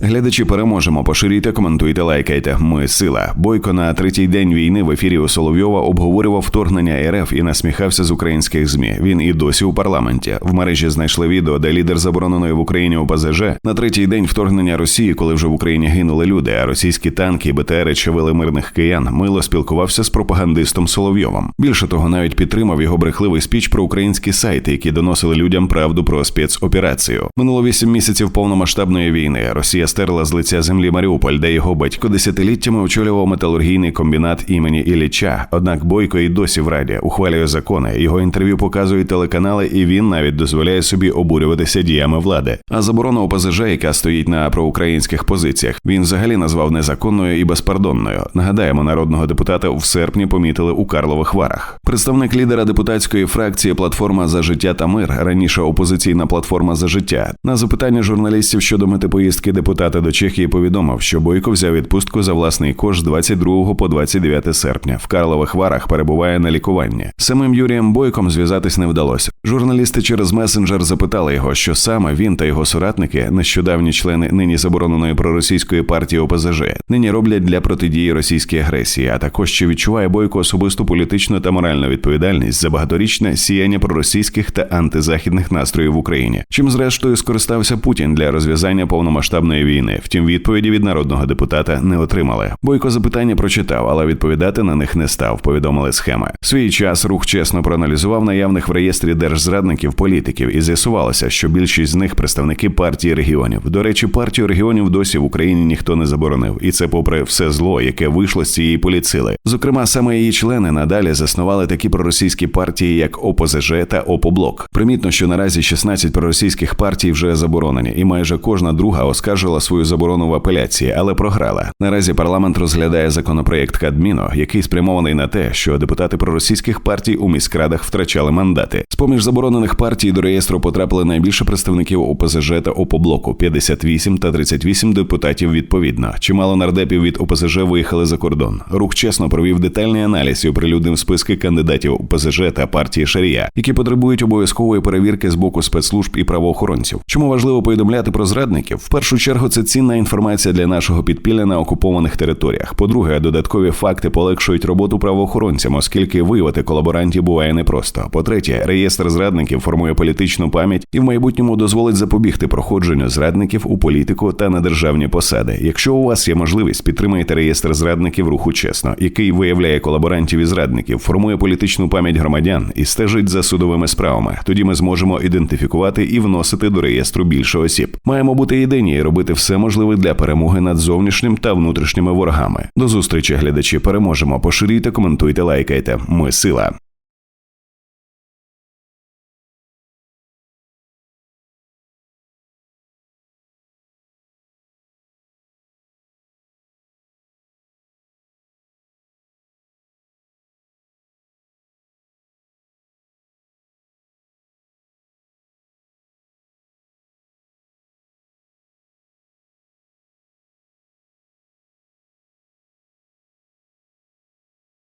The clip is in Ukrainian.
Глядачі переможемо. Поширюйте, коментуйте, лайкайте. Ми сила. Бойко на третій день війни в ефірі у Соловйова обговорював вторгнення РФ і насміхався з українських змі. Він і досі у парламенті. В мережі знайшли відео, де лідер забороненої в Україні ОПЗЖ на третій день вторгнення Росії, коли вже в Україні гинули люди, а російські танки і БТРи чавили мирних киян. Мило спілкувався з пропагандистом Соловйовим. Більше того, навіть підтримав його брехливий спіч про українські сайти, які доносили людям правду про спецоперацію. Минуло вісім місяців повномасштабної війни. Росія стерла з лиця землі Маріуполь, де його батько десятиліттями очолював металургійний комбінат імені Ілліча. Однак Бойко і досі в раді ухвалює закони. Його інтерв'ю показують телеканали, і він навіть дозволяє собі обурюватися діями влади. А заборона ОПЗЖ, яка стоїть на проукраїнських позиціях, він взагалі назвав незаконною і безпардонною. Нагадаємо, народного депутата в серпні помітили у Карлових Варах. Представник лідера депутатської фракції Платформа за життя та мир раніше опозиційна платформа за життя на запитання журналістів щодо мети поїздки депутата до Чехії повідомив, що Бойко взяв відпустку за власний кошт з 22 по 29 серпня. В Карлових Варах перебуває на лікуванні. Самим Юрієм Бойком зв'язатись не вдалося. Журналісти через месенджер запитали його, що саме він та його соратники, нещодавні члени нині забороненої проросійської партії ОПЗЖ, нині роблять для протидії російській агресії, а також чи відчуває Бойко особисту політичну та моральну відповідальність за багаторічне сіяння проросійських та антизахідних настроїв в Україні, чим зрештою скористався Путін для розв'язання повномасштабної війни. Втім, відповіді від народного депутата не отримали. Бойко запитання прочитав, але відповідати на них не став. Повідомили схеми. Свій час рух чесно проаналізував наявних в реєстрі держзрадників політиків, і з'ясувалося, що більшість з них представники партії регіонів. До речі, партію регіонів досі в Україні ніхто не заборонив, і це попри все зло, яке вийшло з цієї поліцили. Зокрема, саме її члени надалі заснували такі проросійські партії, як ОПЗЖ та ОПОБЛОК. Примітно, що наразі 16 проросійських партій вже заборонені, і майже кожна друга оскаржила свою заборону в апеляції, але програла. Наразі парламент розглядає законопроєкт Кадміно, який спрямований на те, що депутати проросійських партій у міськрадах втрачали мандати. З поміж заборонених партій до реєстру потрапили найбільше представників ОПЗЖ та ОПОБЛОКу 58 та 38 депутатів відповідно. Чимало нардепів від ОПЗЖ виїхали за кордон. Рух чесно провів детальний аналіз і оприлюднив списки кандидатів ОПЗЖ та партії Шарія, які потребують обов'язкової перевірки з боку спецслужб і правоохоронців. Чому важливо повідомляти про зрадників? В першу чергу це цінна інформація для нашого підпілля на окупованих територіях. По-друге, додаткові факти полегшують роботу правоохоронцям, оскільки виявити колаборантів буває непросто. По-третє, реєстр зрадників формує політичну пам'ять і в майбутньому дозволить запобігти проходженню зрадників у політику та на державні посади. Якщо у вас є можливість, підтримайте реєстр зрадників руху чесно, який виявляє колаборантів і зрадників, формує політичну пам'ять громадян і стежить за судовими справами. Тоді ми зможемо ідентифікувати і вносити до реєстру більше осіб. Маємо бути єдині і робити все можливе для перемоги над зовнішнім та внутрішніми ворогами. До зустрічі, глядачі, переможемо. Поширюйте, коментуйте, лайкайте. Ми сила.